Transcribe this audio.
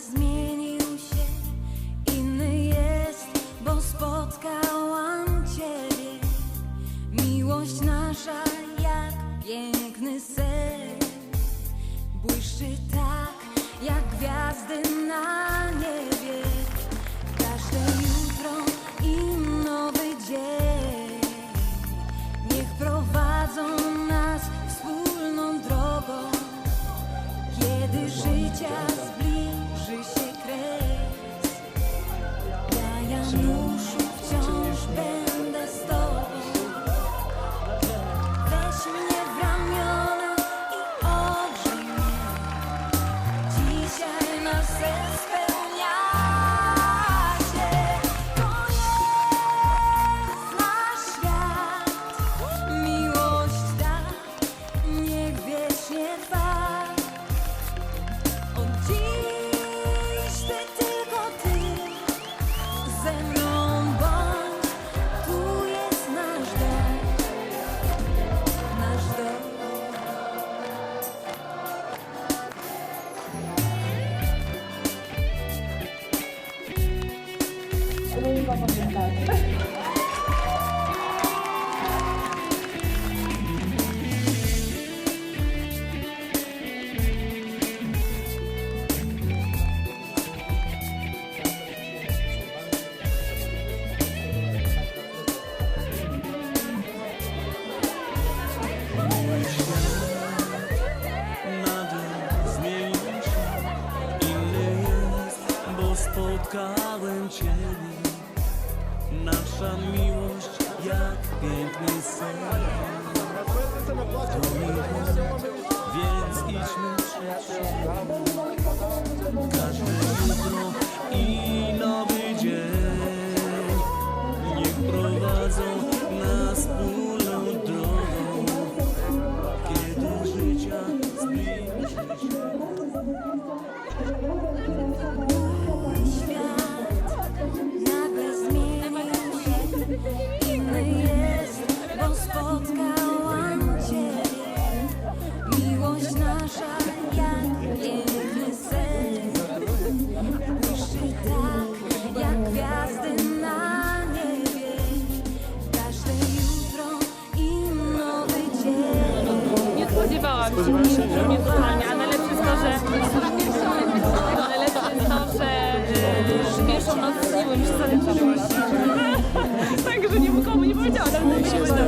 zmienił się, inny jest, bo spotkałam Ciebie. Miłość nasza jak piękny sen, błyszczy tak jak gwiazdy na 就是。Inny jest, bo spotkałem Ciebie Nasza miłość jak piękny sen. To miłość, więc idźmy przed Każde jutro i Nie spodziewałam się, jest to, że najlepsze jest to, że y, pierwszą noc zaleczyło. Także nikomu nie powiedziałam, ale mi się.